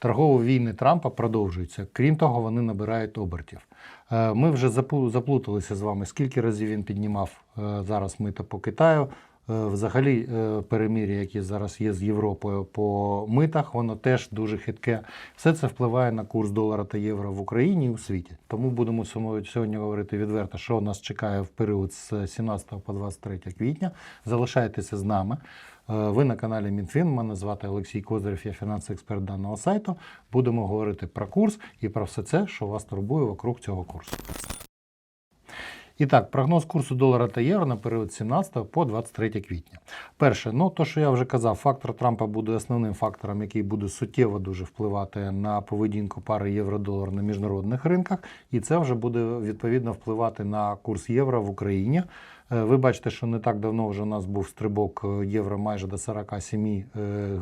Торгові війни Трампа продовжуються. Крім того, вони набирають обертів. Е, Ми вже заплуталися з вами, скільки разів він піднімав е, зараз мита по Китаю. Е, Взагалі, е, перемир'я, які зараз є з Європою по митах, воно теж дуже хитке. Все це впливає на курс долара та євро в Україні і у світі. Тому будемо сьогодні- говорити відверто, що нас чекає в період з 17 по 23 квітня. Залишайтеся з нами. Е, Ви на каналі МінФін. Мене звати Олексій Козирев, я фінансовий експерт даного сайту. Будемо говорити про курс і про все це, що вас турбує вокруг цього курсу. І так, прогноз курсу долара та євро на період 17 по 23 квітня. Перше, ну то, що я вже казав, фактор Трампа буде основним фактором, який буде суттєво дуже впливати на поведінку пари євро-долар на міжнародних ринках, і це вже буде відповідно впливати на курс євро в Україні. Е, Ви бачите, що не так давно вже у нас був стрибок е, євро майже до 47 е,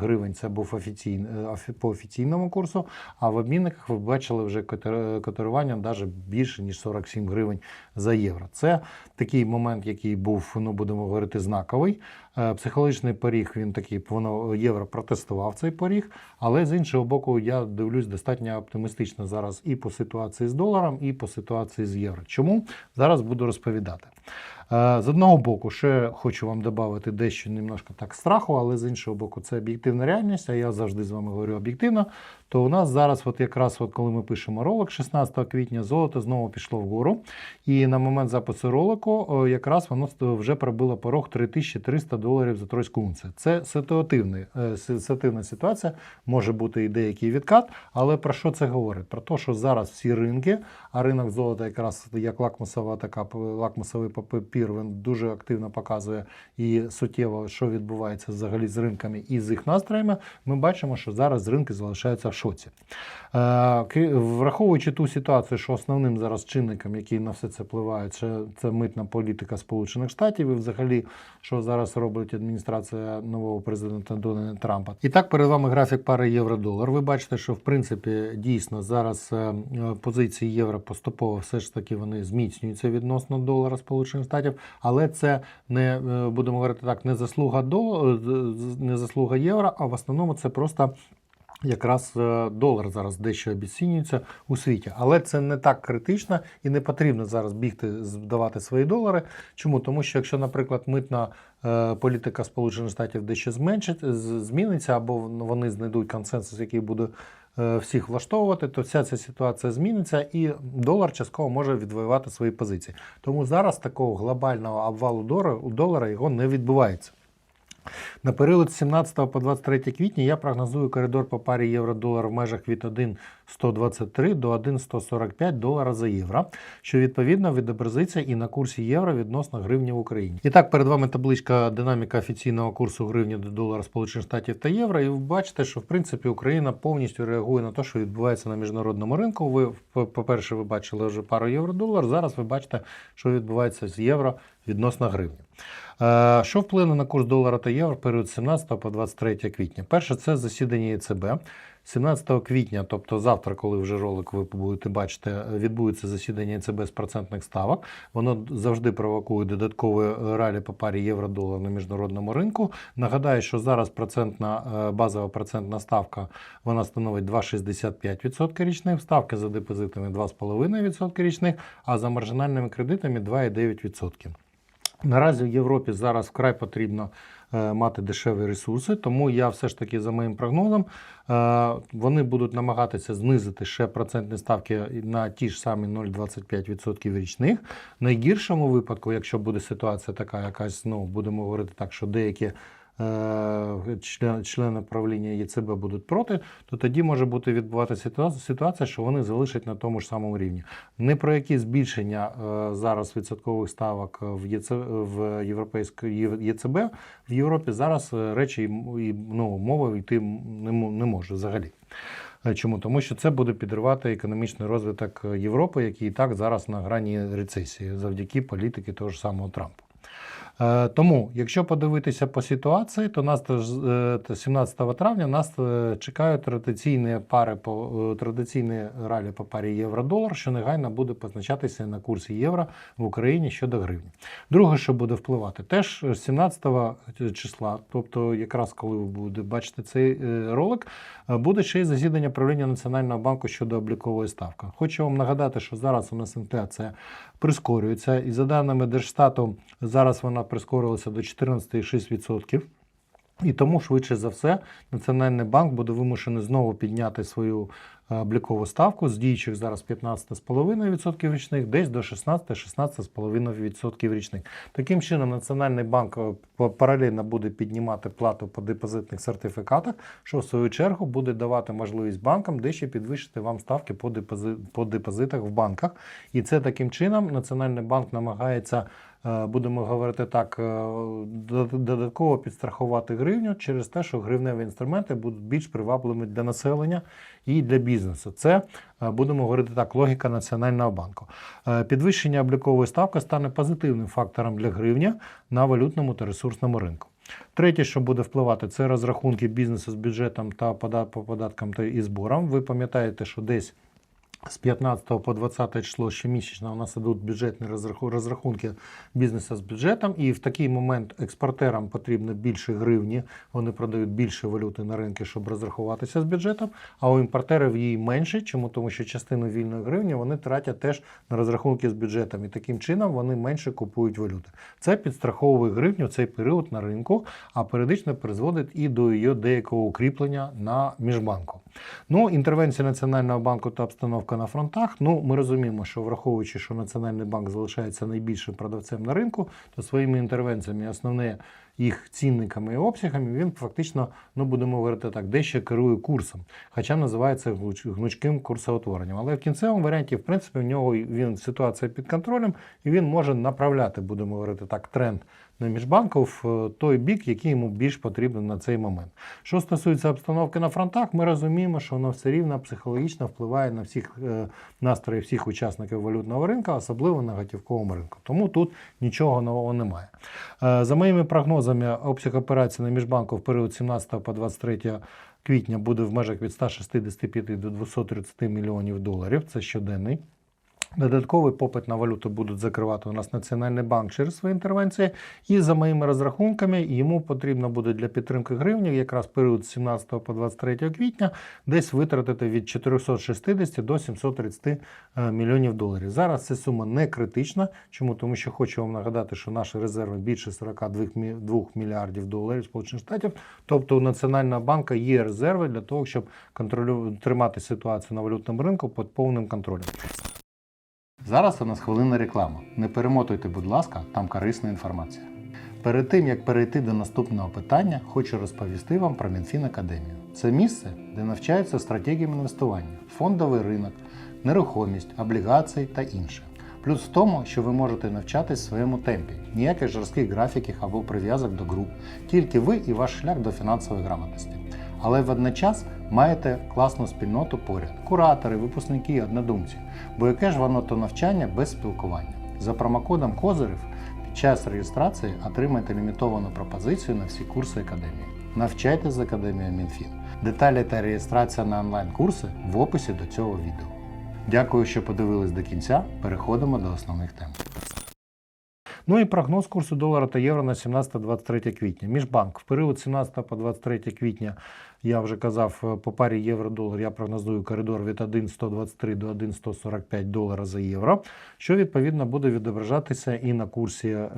гривень. Це був офіційн, е, по офіційному курсу. А в обмінниках ви бачили вже котир- котирування навіть більше ніж 47 гривень за євро. Це такий момент, який був, ну будемо говорити, знаковий. Е, Психологічний поріг він такий, воно євро протестував цей поріг, але з іншого боку, я дивлюсь достатньо оптимістично зараз і по ситуації з доларом, і по ситуації з євро. Чому зараз буду розповідати. Е, З одного боку, ще хочу вам додати дещо немножко так страху, але з іншого боку, це об'єктивна реальність, а я завжди з вами говорю об'єктивно. То у нас зараз, от якраз от коли ми пишемо ролик 16 квітня, золото знову пішло вгору. І на момент запису ролику якраз воно вже пробило порог 3300 доларів за тройську унцію. Це е, си- ситуативна ситуація, може бути і деякий відкат, але про що це говорить? Про те, що зараз всі ринки, а ринок золота якраз як лакмусова така лакмусовий папір, він дуже активно показує і суттєво, що відбувається взагалі з ринками і з їх настроями. Ми бачимо, що зараз ринки залишаються в шоці. Е, Враховуючи ту ситуацію, що основним зараз чинником, який на все це впливає, це, це митна політика Сполучених Штатів, і взагалі, що зараз робить адміністрація нового президента Дональда Трампа. І так перед вами графік пари євро-долар. Ви бачите, що в принципі дійсно зараз е, позиції євро поступово все ж таки вони зміцнюються відносно долара Сполучених Штатів, але це не е, будемо говорити так, не заслуга до не заслуга євро, а в основному це просто якраз е, долар зараз дещо обіцінюється у світі. Але це не так критично і не потрібно зараз бігти здавати свої долари. Чому? Тому що якщо, наприклад, митна е, політика Сполучених Штатів дещо зменшить, зміниться, або вони знайдуть консенсус, який буде е, всіх влаштовувати, то вся ця ситуація зміниться, і долар частково може відвоювати свої позиції. Тому зараз такого глобального обвалу долара його не відбувається. На період з 17 по 23 квітня я прогнозую коридор по парі євро-долар в межах від 1,123 до 1,145 долара за євро, що відповідно відобразиться і на курсі євро відносно гривні в Україні. І так, перед вами табличка динаміка офіційного курсу гривні до долара Сполучених Штатів та євро. І ви бачите, що в принципі Україна повністю реагує на те, що відбувається на міжнародному ринку. Ви, по- по-перше, ви бачили вже пару євро-долар. Зараз ви бачите, що відбувається з євро відносно гривні. Е, Що вплине на курс долара та євро в період з 17 по 23 квітня? Перше, це засідання ЄЦБ. 17 квітня, тобто завтра, коли вже ролик ви будете бачити, відбудеться засідання ЕЦБ з процентних ставок. Воно завжди провокує додаткові ралі по парі євро-долар на міжнародному ринку. Нагадаю, що зараз процентна е, базова процентна ставка вона становить 2,65% річних, ставки за депозитами 2,5% річних, а за маржинальними кредитами 2,9%. Наразі в Європі зараз вкрай потрібно мати дешеві ресурси, тому я все ж таки за моїм прогнозом е, вони будуть намагатися знизити ще процентні ставки на ті ж самі 0,25% річних. В найгіршому випадку, якщо буде ситуація така, якась, ну будемо говорити так, що деякі е, член- члени правління ЄЦБ будуть проти, то тоді може бути відбуватися ситуація- що вони залишать на тому ж самому рівні. Не про які збільшення е, зараз відсоткових ставок в ЄЦ, в європейській ЄЦБ в Європі зараз е, речі і ну, мова йти не, може взагалі. Чому? Тому що це буде підривати економічний розвиток Європи, який і так зараз на грані рецесії завдяки політики того ж самого Трампа. Е, Тому, якщо подивитися по ситуації, то нас теж, е, 17 травня нас е, чекають традиційні пари по традиційні ралі по парі євро-долар, що негайно буде позначатися на курсі євро в Україні щодо гривні. Друге, що буде впливати, теж 17 числа, тобто якраз коли ви будете бачити цей ролик, буде ще й засідання правління Національного банку щодо облікової ставки. Хочу вам нагадати, що зараз у нас інфляція прискорюється, і за даними Держстату, зараз вона прискорилася до 14,6%. І тому, швидше за все, Національний банк буде вимушений знову підняти свою облікову ставку з діючих зараз 15,5% річних, десь до 16-16,5% річних. Таким чином, Національний банк е, паралельно буде піднімати плату по депозитних сертифікатах, що в свою чергу буде давати можливість банкам дещо підвищити вам ставки по, депози- по депозитах в банках. І це таким чином Національний банк намагається е, будемо говорити так, е, додатково підстрахувати гривню через те, що гривневі інструменти будуть більш привабливими для населення і для бізнесу. Це е, будемо говорити так, логіка Національного банку. Е, Підвищення облікової ставки стане позитивним фактором для гривня на валютному та ресурсному ринку. Третє, що буде впливати, це розрахунки бізнесу з бюджетом та по податкам та і зборам. Ви пам'ятаєте, що десь з 15 по 20 число щомісячно у нас ідуть бюджетні розрахунки бізнесу з бюджетом, і в такий момент експортерам потрібно більше гривні, вони продають більше валюти на ринки, щоб розрахуватися з бюджетом, а у імпортерів її менше. Чому? Тому що частину вільної гривні вони тратять теж на розрахунки з бюджетом, і таким чином вони менше купують валюти. Це підстраховує гривню цей період на ринку, а періодично призводить і до її деякого укріплення на міжбанку. Ну, інтервенція Національного банку та обстановка на фронтах. Ну, ми розуміємо, що враховуючи, що Національний банк залишається найбільшим продавцем на ринку, то своїми інтервенціями, основне їх цінниками і обсягами, він фактично, ну будемо говорити так, дещо керує курсом, хоча називається гнуч- гнучким курсоутворенням. Але в кінцевому варіанті, в принципі, в нього він ситуація під контролем, і він може направляти, будемо говорити так, тренд на міжбанку в е, той бік, який йому більш потрібен на цей момент. Що стосується обстановки на фронтах, ми розуміємо, що вона все рівно психологічно впливає на всіх е, настрої всіх учасників валютного ринку, особливо на готівковому ринку. Тому тут нічого нового немає. Е, За моїми прогнозами, обсяг операцій на міжбанку в період 17 по 23 квітня буде в межах від 165 до 230 мільйонів доларів. Це щоденний. Додатковий попит на валюту будуть закривати у нас Національний банк через свої інтервенції. І за моїми розрахунками, йому потрібно буде для підтримки гривні якраз період з 17 по 23 квітня десь витратити від 460 до 730 е, мільйонів доларів. Зараз ця сума не критична. Чому? Тому що хочу вам нагадати, що наші резерви більше 42 мі- 2 мільярдів доларів Сполучених Штатів. Тобто у Національного банку є резерви для того, щоб контролю... тримати ситуацію на валютному ринку під повним контролем. Зараз у нас хвилина реклама. Не перемотуйте, будь ласка, там корисна інформація. Перед тим як перейти до наступного питання, хочу розповісти вам про Мінфін Академію. Це місце, де навчаються стратегіям інвестування, фондовий ринок, нерухомість, облігації та інше. Плюс в тому, що ви можете навчатись в своєму темпі, ніяких жорстких графіків або прив'язок до груп, тільки ви і ваш шлях до фінансової грамотності. Але водночас маєте класну спільноту поряд, куратори, випускники, однодумці. Бо яке ж воно то навчання без спілкування? За промокодом Козирів під час реєстрації отримайте лімітовану пропозицію на всі курси академії. Навчайтесь з академією Мінфін. Деталі та реєстрація на онлайн-курси в описі до цього відео. Дякую, що подивились до кінця. Переходимо до основних тем. Ну і прогноз курсу долара та євро на 17-23 квітня. Міжбанк в період 17 по 23 квітня я вже казав е, по парі євро-долар. Я прогнозую коридор від 1,123 до 1,145 долара за євро, що відповідно буде відображатися і на курсі е,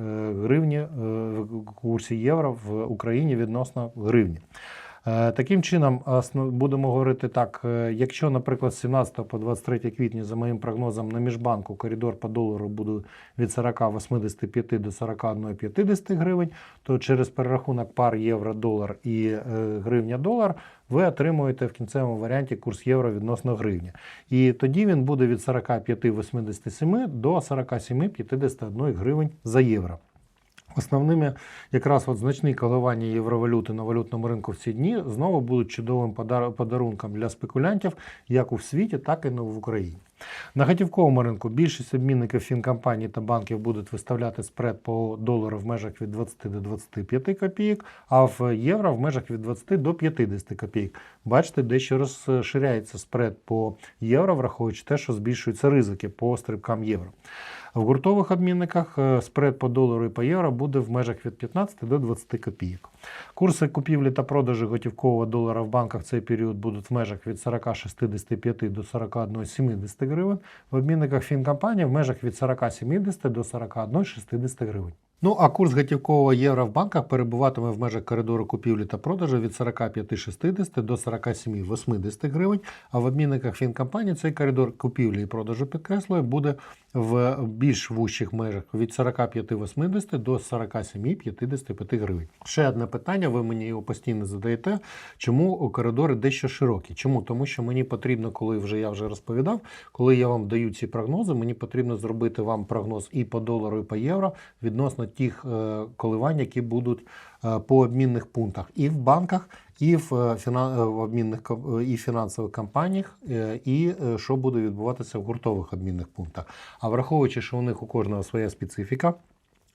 гривні, е, в курсі євро в Україні відносно гривні. Е, Таким чином, будемо говорити так: е, якщо, наприклад, з 17 по 23 квітня, за моїм прогнозом, на міжбанку коридор по долару буде від 40,85 до 41,50 гривень, то через перерахунок пар євро-долар і е, гривня-долар ви отримуєте в кінцевому варіанті курс євро відносно гривні. І тоді він буде від 45,87 до 47,51 гривень за євро. Основними якраз от значні коливання євровалюти на валютному ринку в ці дні знову будуть чудовим подарунком для спекулянтів як у світі, так і в Україні. На готівковому ринку більшість обмінників фінкомпаній та банків будуть виставляти спред по долару в межах від 20 до 25 копійок, а в євро в межах від 20 до 50 копійок. Бачите, дещо розширяється спред по євро, враховуючи те, що збільшуються ризики по стрибкам євро. В гуртових обмінниках е, спред по долару і по євро буде в межах від 15 до 20 копійок. Курси купівлі та продажу готівкового долара в банках в цей період будуть в межах від 40,65 до 41,70 гривень. В обмінниках фінкомпанії в межах від 40,70 до 41,60 гривень. Ну а курс готівкового євро в банках перебуватиме в межах коридору купівлі та продажу від 45,60 до 47,80 гривень. А в обмінниках фінкомпанії цей коридор купівлі і продажу підкреслює буде в більш вущих межах від 45,80 до 47,55 гривень. Ще одне питання, ви мені його постійно задаєте. Чому коридори дещо широкі? Чому? Тому що мені потрібно, коли вже я вже розповідав, коли я вам даю ці прогнози, мені потрібно зробити вам прогноз і по долару, і по євро відносно тих е, коливань, які будуть е, по обмінних пунктах і в банках, і в, е, е, обмінних е, і фінансових компаніях, і що буде відбуватися в гуртових обмінних пунктах. А враховуючи, що у них у кожного своя специфіка.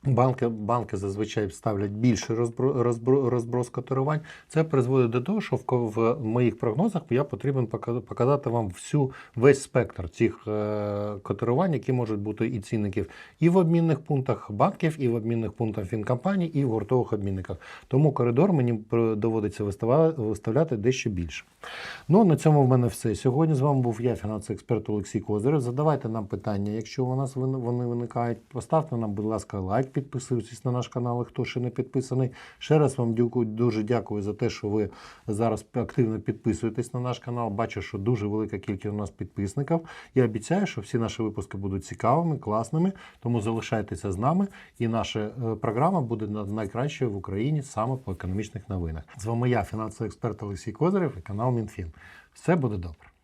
Банки, банки зазвичай ставлять розбро, розброс котирувань. Це призводить до того, що в, в моїх прогнозах я потрібен показати вам всю весь спектр цих е, котирувань, які можуть бути і цінників і в обмінних пунктах банків, і в обмінних пунктах фінкомпаній, і в гуртових обмінниках. Тому коридор мені доводиться виставляти дещо більше. Ну на цьому в мене все. Сьогодні з вами був я, фінансовий експерт Олексій Козирев. Задавайте нам питання. Якщо у нас вони виникають, поставте нам, будь ласка, лайк, підписуйтесь на наш канал, хто ще не підписаний. Ще раз вам дуже дякую за те, що ви зараз активно підписуєтесь на наш канал. Бачу, що дуже велика кількість у нас підписників. Я обіцяю, що всі наші випуски будуть цікавими, класними. Тому залишайтеся з нами, і наша е, програма буде найкращою в Україні саме по економічних новинах. З вами я, фінансовий експерт Олексій Козирев і канал Мінфін. Все буде добре.